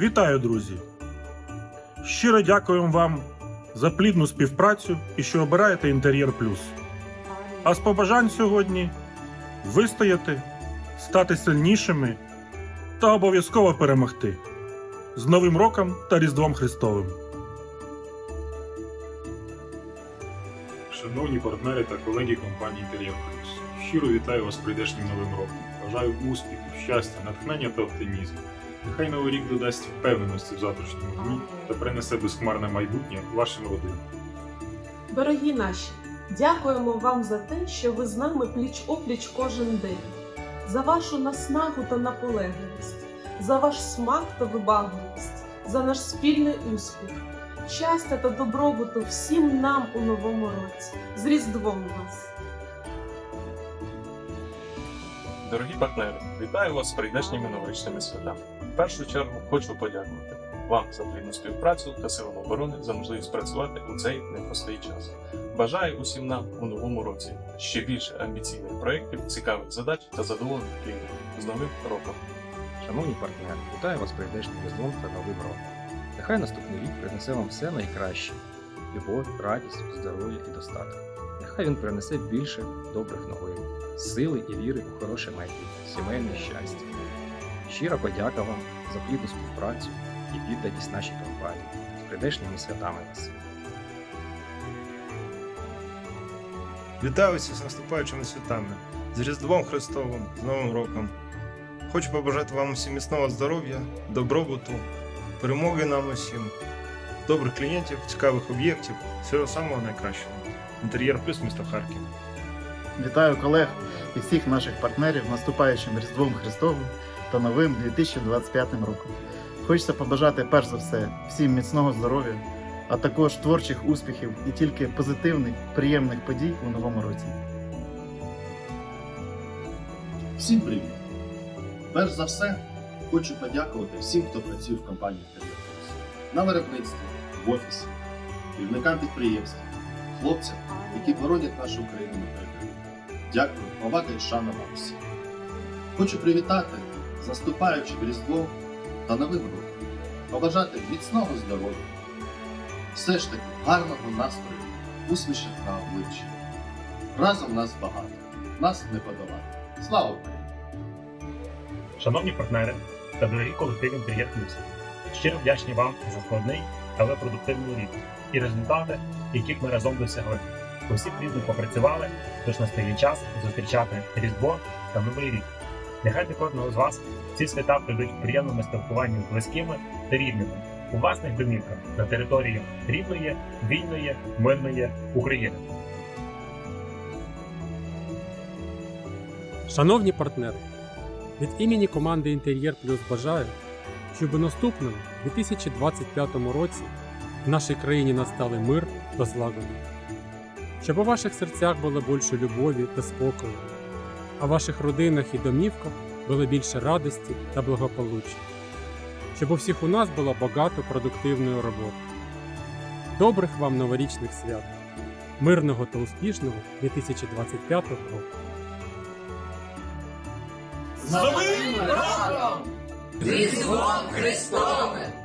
Вітаю, друзі! Щиро дякуємо вам за плідну співпрацю і що обираєте інтер'єр плюс. А з побажань сьогодні вистояти, стати сильнішими та обов'язково перемогти. З Новим роком та Різдвом Христовим! Шановні партнери та колеги компанії Інтер'єр Плюс, щиро вітаю вас з прийдешнім новим роком. Бажаю успіхів, щастя, натхнення та оптимізму. Нехай новий рік додасть впевненості в завтрашньому дні та принесе безхмарне майбутнє вашим родинам. Дорогі наші, дякуємо вам за те, що ви з нами пліч опліч кожен день, за вашу наснагу та наполегливість, за ваш смак та вибагливість, за наш спільний успіх, щастя та добробуту всім нам у новому році. З Різдвом вас! Дорогі партнери, вітаю вас з прийдешніми новорічними святами. В першу чергу хочу подякувати вам за плідну співпрацю та силам оборони за можливість працювати у цей непростий час. Бажаю усім нам у новому році ще більше амбіційних проєктів, цікавих задач та задоволених клієнтів. З новим роком! Шановні партнери, вітаю вас прийдешнім різдвом та новим роком. Нехай наступний рік принесе вам все найкраще: любов, радість, здоров'я і достаток. Нехай він принесе більше добрих новин, сили і віри у хороше майбутнє, сімейне щастя. Щира подяка вам за плідну співпрацю і відданість нашій компанії. З прийдешніми святами вас! Вітаю всіх з наступаючими святами, з Різдвом Христовим, з Новим роком. Хочу побажати вам усім міцного здоров'я, добробуту, перемоги нам усім, добрих клієнтів, цікавих об'єктів, всього самого найкращого. Інтер'єр плюс місто Харків. Вітаю колег і всіх наших партнерів з наступаючим Різдвом Христовим та новим 2025 роком. Хочеться побажати перш за все всім міцного здоров'я, а також творчих успіхів і тільки позитивних, приємних подій у новому році. Всім привіт! Перш за все, хочу подякувати всім, хто працює в компанії «Інтернет-Плюс». на виробництві, в офісі, керівникам підприємств, хлопцям, які боронять нашу країну на передовій. Дякую, повага і шана вам всім. Хочу привітати з наступаючим Різдвом та Новим роком, побажати міцного здоров'я, все ж таки гарного настрою, усмішок на обличчі. Разом нас багато, нас не подолати. Слава Україні! Шановні партнери та дорогі колектив Інтер'єр Плюс, щиро вдячні вам за складний, але продуктивний рік і результати, яких ми разом досягли. Усі плідно попрацювали, тож настає час зустрічати Різдво та Новий рік. Нехай для кожного з вас ці свята прийдуть в приємному спілкуванні з близькими та рідними. У власних домівках на території рідної, вільної, мирної України. Шановні партнери, від імені команди Інтер'єр Плюс бажаю, щоб у наступному 2025 році в нашій країні настали мир та злагода, щоб у ваших серцях було більше любові та спокою, а в ваших родинах і домівках було більше радості та благополуччя, щоб у всіх у нас було багато продуктивної роботи. Добрих вам новорічних свят, мирного та успішного 2025 року! З Новим роком! Різдвом Христовим!